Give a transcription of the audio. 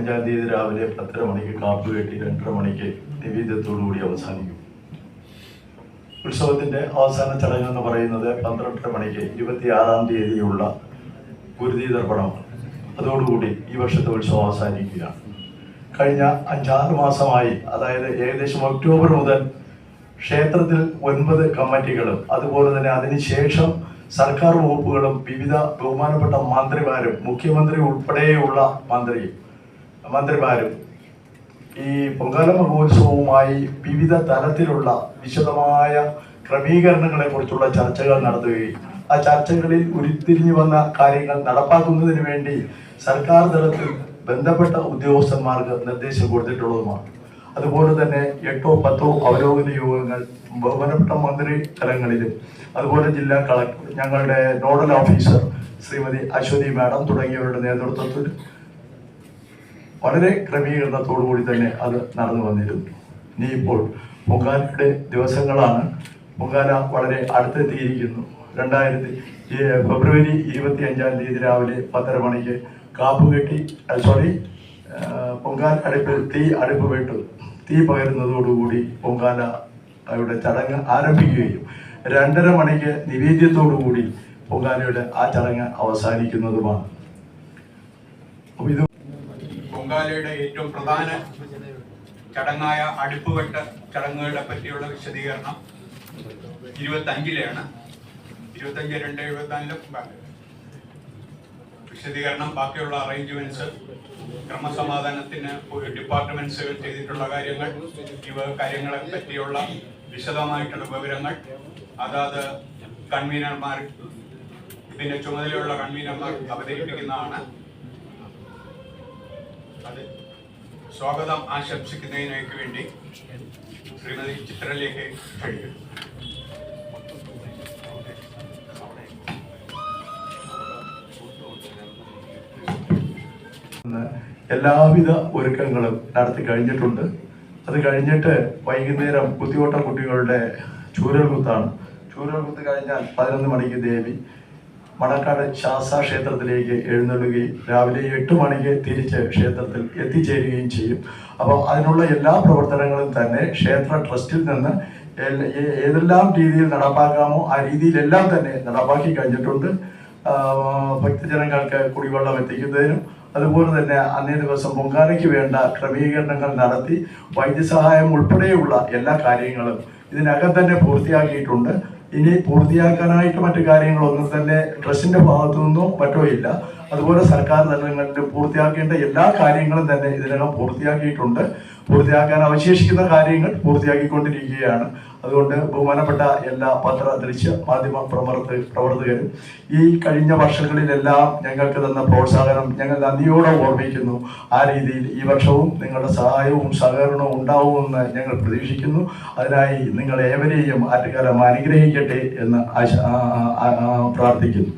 അഞ്ചാം തീയതി രാവിലെ പത്തര മണിക്ക് കാപ്പ് കെട്ടി രണ്ടര മണിക്ക് നിവേദ്യത്തോടു കൂടി അവസാനിക്കും. ഉത്സവത്തിന്റെ അവസാന ചടങ്ങ് എന്ന് പറയുന്നത് പന്ത്രണ്ടര മണിക്ക് ഇരുപത്തിയാറാം തീയതിയുള്ള ഗുരുതി ദർപ്പണമാണ് അതോടുകൂടി ഈ വർഷത്തെ ഉത്സവം അവസാനിക്കുകയാണ്. കഴിഞ്ഞ അഞ്ചാറ് മാസമായി അതായത് ഏകദേശം ഒക്ടോബർ മുതൽ ക്ഷേത്രത്തിൽ ഒൻപത് കമ്മിറ്റികളും അതുപോലെ തന്നെ അതിനുശേഷം സർക്കാർ വകുപ്പുകളും വിവിധ ബഹുമാനപ്പെട്ട മന്ത്രിമാരും മുഖ്യമന്ത്രി ഉൾപ്പെടെയുള്ള മന്ത്രി മന്ത്രിമാരും ഈ പൊങ്കാല മഹോത്സവവുമായി വിവിധ തലത്തിലുള്ള വിശദമായ ക്രമീകരണങ്ങളെ കുറിച്ചുള്ള ചർച്ചകൾ നടത്തുകയും ആ ചർച്ചകളിൽ ഉരുത്തിരിഞ്ഞു വന്ന കാര്യങ്ങൾ നടപ്പാക്കുന്നതിന് വേണ്ടി സർക്കാർ തലത്തിൽ ബന്ധപ്പെട്ട ഉദ്യോഗസ്ഥന്മാർക്ക് നിർദ്ദേശം കൊടുത്തിട്ടുള്ളതുമാണ്. അതുപോലെ തന്നെ എട്ടോ പത്തോ അവലോകന യോഗങ്ങൾ ബഹുമാനപ്പെട്ട മന്ത്രി തലങ്ങളിലും അതുപോലെ ജില്ലാ കളക്ടർ ഞങ്ങളുടെ nodal officer Shrimati Ashwathi madam തുടങ്ങിയവരുടെ നേതൃത്വത്തിൽ വളരെ ക്രമീകരണത്തോടു കൂടി തന്നെ അത് നടന്നു വന്നിരുന്നു. ഇനി ഇപ്പോൾ പൊങ്കാലയുടെ ദിവസങ്ങളാണ്. പൊങ്കാല വളരെ അടുത്തെത്തിയിരിക്കുന്നു. രണ്ടായിരത്തി ഫെബ്രുവരി ഇരുപത്തി അഞ്ചാം തീയതി രാവിലെ പത്തര മണിക്ക് കാപ്പ് കെട്ടി സോറി പൊങ്കാല അടുപ്പിൽ തീ അടുപ്പ് വിട്ടു. തീ പകരുന്നതോടുകൂടി പൊങ്കാല അവിടെ ചടങ്ങ് ആരംഭിക്കുകയും രണ്ടര മണിക്ക് നിവേദ്യത്തോടുകൂടി പൊങ്കാലയുടെ ആ ചടങ്ങ് അവസാനിക്കുന്നതുമാണ്. അപ്പോൾ ഇത് പൊങ്കാലയുടെ ഏറ്റവും പ്രധാന ചടങ്ങായ അടുപ്പുവെട്ട് ചടങ്ങുകളെ പറ്റിയുള്ള വിശദീകരണം ഇരുപത്തി അഞ്ചിലാണ് ഇരുപത്തഞ്ച് രണ്ട് എഴുപത്തിനാലിലെ പൊങ്കാല വിശദീകരണം ബാക്കിയുള്ള അറേഞ്ച്മെന്റ്സ് ക്രമസമാധാനത്തിന് ഡിപ്പാർട്ട്മെന്റ്സുകൾ ചെയ്തിട്ടുള്ള കാര്യങ്ങൾ ഇവ കാര്യങ്ങളെ പറ്റിയുള്ള വിശദമായിട്ടുള്ള വിവരങ്ങൾ അതാത് കൺവീനർമാർ ഇതിന്റെ ചുമതലയുള്ള കൺവീനർമാർ അവതരിപ്പിക്കുന്നതാണ്. അത്. സ്വാഗതം ആശംസിക്കുന്നതിനൊക്കെ വേണ്ടി ശ്രീമതി ചിത്രലേക്ക് എല്ലാവിധ ഒരുക്കങ്ങളും നടത്തി കഴിഞ്ഞിട്ടുണ്ട്. അത് കഴിഞ്ഞിട്ട് വൈകുന്നേരം കുത്തിയോട്ട കുട്ടികളുടെ ചൂരൽ കുത്താണ് ചൂരൽ കുത്ത് കഴിഞ്ഞാൽ പതിനൊന്ന് മണിക്ക് ദേവി മണക്കാട് ശാസ്താ ക്ഷേത്രത്തിലേക്ക് എഴുന്നള്ളുകയും രാവിലെ എട്ട് മണിക്ക് തിരിച്ച് ക്ഷേത്രത്തിൽ എത്തിച്ചേരുകയും ചെയ്യും. അപ്പോൾ അതിനുള്ള എല്ലാ പ്രവർത്തനങ്ങളും തന്നെ ക്ഷേത്ര ട്രസ്റ്റിൽ നിന്ന് ഏതെല്ലാം രീതിയിൽ നടപ്പാക്കാമോ ആ രീതിയിലെല്ലാം തന്നെ നടപ്പാക്കി കഴിഞ്ഞിട്ടുണ്ട്. ഭക്തജനങ്ങൾക്ക് കുടിവെള്ളം എത്തിക്കുന്നതിനും അതുപോലെ തന്നെ അന്നേ ദിവസം പൊങ്കാലയ്ക്ക് വേണ്ട ക്രമീകരണങ്ങൾ നടത്തി വൈദ്യസഹായം ഉൾപ്പെടെയുള്ള എല്ലാ കാര്യങ്ങളും ഇതിനകം തന്നെ പൂർത്തിയാക്കിയിട്ടുണ്ട്. ഇനി പൂർത്തിയാക്കാനായിട്ട് മറ്റു കാര്യങ്ങളൊന്നും തന്നെ ട്രസ്റ്റിന്റെ ഭാഗത്തു നിന്നും മറ്റോ ഇല്ല. അതുപോലെ സർക്കാർ തലങ്ങളിൽ പൂർത്തിയാക്കേണ്ട എല്ലാ കാര്യങ്ങളും തന്നെ ഇതിനകം പൂർത്തിയാക്കിയിട്ടുണ്ട്. പൂർത്തിയാക്കാൻ അവശേഷിക്കുന്ന കാര്യങ്ങൾ പൂർത്തിയാക്കിക്കൊണ്ടിരിക്കുകയാണ്. അതുകൊണ്ട് ബഹുമാനപ്പെട്ട എല്ലാ പത്ര ദൃശ്യ മാധ്യമ പ്രവർത്ത പ്രവർത്തകരും ഈ കഴിഞ്ഞ വർഷങ്ങളിലെല്ലാം ഞങ്ങൾക്ക് തന്ന പ്രോത്സാഹനം ഞങ്ങൾ നന്ദിയോടെ ഓർമ്മിക്കുന്നു. ആ രീതിയിൽ ഈ വർഷവും നിങ്ങളുടെ സഹായവും സഹകരണവും ഉണ്ടാവുമെന്ന് ഞങ്ങൾ പ്രതീക്ഷിക്കുന്നു. അതിനായി നിങ്ങൾ ഏവരെയും ആറ്റുകാലം അനുഗ്രഹിക്കട്ടെ എന്ന് പ്രാർത്ഥിക്കുന്നു.